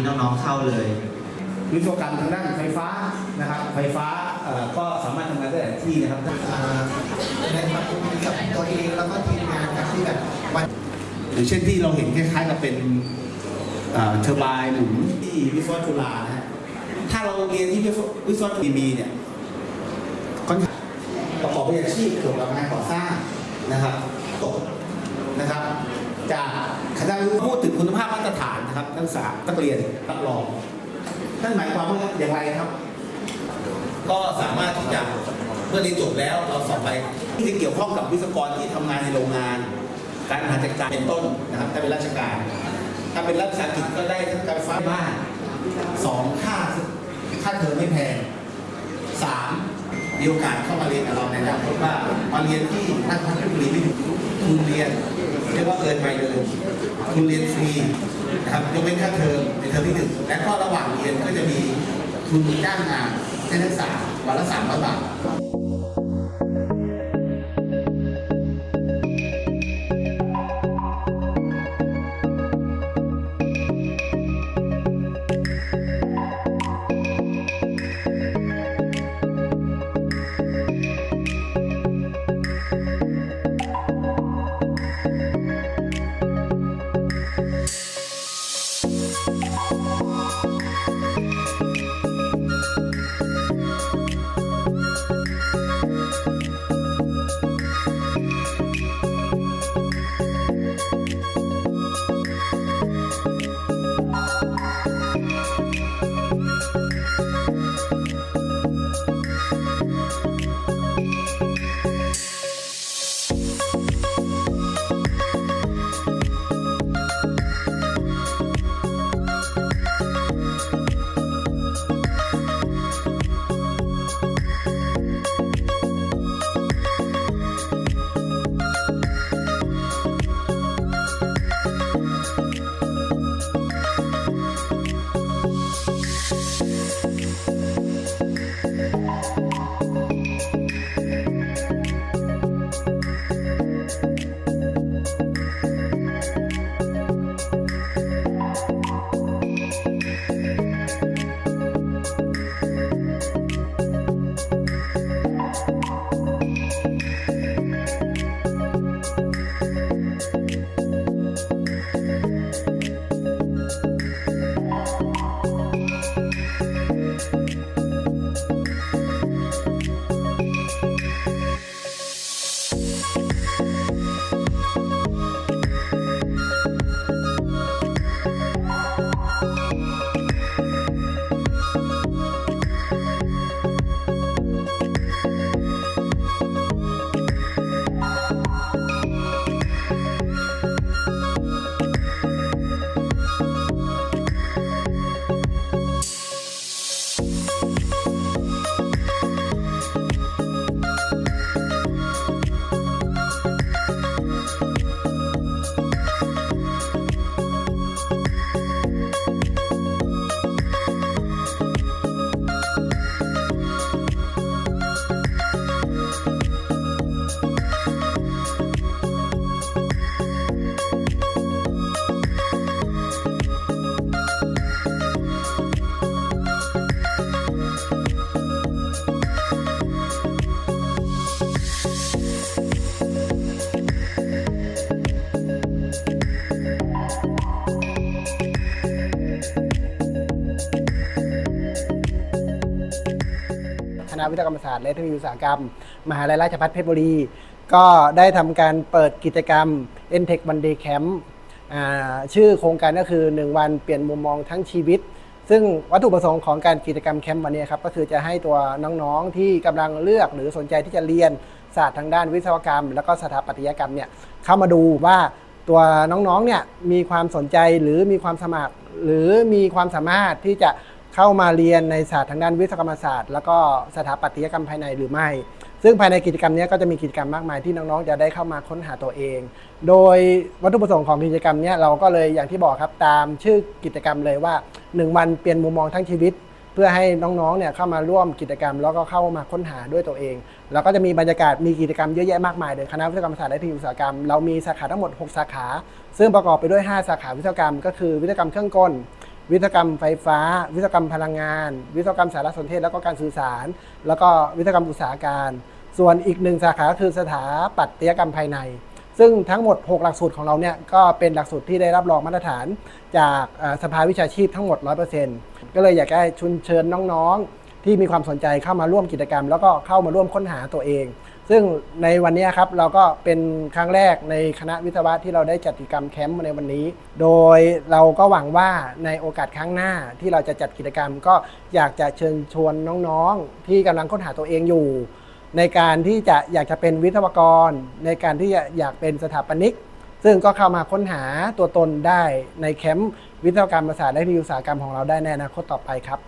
ที่น้องๆเข้าเลย วิศวกรรมทางด้านไฟฟ้านะครับไฟฟ้าเอ่อก็สามารถทำงานได้หลายที่นะครับอ่าในความคุ้มกับตัวเองแล้วก็ทีมงานครับที่แบบวันอย่างเช่นที่เราเห็นคล้ายๆกับเป็นเอ่อเทอร์ไบน์หมุนที่วิศวะจุฬานะฮะถ้าเราเรียนที่วิศววิศวะจุฬามีเนี่ยค่อนข้างประกอบวิชาชีพเกี่ยวกับงานก่อสร้างนะครับตกนะครับ จากคณะวิศวะพูดถึงคุณภาพมาตรฐานนะครับนักศึกษานักเรียนรับรองนั่นหมายความว่าอย่างไรครับ ก็สามารถที่จะเมื่อเรียนจบแล้วเราสอบไปที่จะเกี่ยวข้องกับวิศวกรที่ทำงานในโรงงาน การบริหารจัดการเป็นต้นนะครับถ้าเป็นราชการ ถ้าเป็นรัฐวิสาหกิจก็ได้ทั้งการไฟฟ้าบ้านสองค่าค่าเทอมไม่แพงสามมีโอกาสเข้ามาเรียนกับเราในอนาคตว่ามาเรียนที่นักพัฒนาบุรีไม่ถูกทุนเรียน เรียกว่าเกินไปเลยทุนเรียนฟรีนะครับยกเว้นค่าเทอมในเทอมที่หนึ่งและก็ระหว่างเรียนก็จะมีทุนจ้างงานให้นักศึกษาวันละสามร้อยบาท วิศวกรรมศาสตร์และเทคโนโลยีอุตสาหกรรม มหาลัยราชภัฏเพชรบุรี ก็ได้ทำการเปิดกิจกรรม n t e c h One Day Camp ชื่อโครงการก็คือ 1 วันเปลี่ยนมุมมองทั้งชีวิต ซึ่งวัตถุประสงค์ของการกิจกรรมแคมป์วันนี้ครับก็คือจะให้ตัวน้องๆที่กำลังเลือกหรือสนใจที่จะเรียนศาสตร์ทางด้านวิศวกรรม แล้วก็สถาปัตยกรรมเนี่ยเข้ามาดูว่าตัวน้องๆเนี่ยมีความสนใจหรือมีความสมัคร หรือมีความสามารถที่จะ เข้ามาเรียนในศาสตร์ทางด้านวิศวกรรมศาสตร์ แล้วก็สถาปัตยกรรมภายในหรือไม่ ซึ่งภายในกิจกรรมนี้ก็จะมีกิจกรรมมากมายที่น้องๆ จะได้เข้ามาค้นหาตัวเอง โดยวัตถุประสงค์ของกิจกรรมนี้เราก็เลยอย่างที่บอกครับตามชื่อกิจกรรมเลยว่า 1 วันเปลี่ยนมุมมองทั้งชีวิต เพื่อให้น้องๆ เนี่ยเข้ามาร่วมกิจกรรม แล้วก็เข้ามาค้นหาด้วยตัวเอง แล้วก็จะมีบรรยากาศมีกิจกรรมเยอะแยะมากมายเลยคณะวิศวกรรมศาสตร์และเทคโนโลยีอุตสาหกรรมเรามีสาขาทั้งหมด 6 สาขา ซึ่งประกอบไปด้วย 5 สาขาวิศวกรรม ก็คือวิศวกรรมเครื่องกล วิศวกรรมไฟฟ้า วิศวกรรมพลังงาน วิศวกรรมสารสนเทศแล้วก็การสื่อสาร แล้วก็วิศวกรรมอุตสาหการ ส่วนอีกหนึ่งสาขาคือสถาปัตยกรรมภายใน ซึ่งทั้งหมด 6 หลักสูตรของเราเนี่ยก็เป็นหลักสูตรที่ได้รับรองมาตรฐาน จากสภาวิชาชีพทั้งหมด 100%ก็เลยอยากให้ชุนเชิญน้องๆ ที่มีความสนใจเข้ามาร่วมกิจกรรม แล้วก็เข้ามาร่วมค้นหาตัวเอง ซึ่งในวันนี้ครับเราก็เป็นครั้งแรกในคณะวิศวะที่เราได้จัดกิจกรรมแคมป์ในวันนี้ โดยเราก็หวังว่าในโอกาสครั้งหน้าที่เราจะจัดกิจกรรม ก็อยากจะเชิญชวนน้องๆ ที่กำลังค้นหาตัวเองอยู่ ในการที่จะอยากจะเป็นวิศวกร ในการที่จะอยากเป็นสถาปนิกซึ่งก็เข้ามาค้นหาตัวตนได้ในแคมป์วิศวกรรมศาสตร์และวิทยาอุตสาหกรรมของเราได้ในอนาคตต่อไปครับ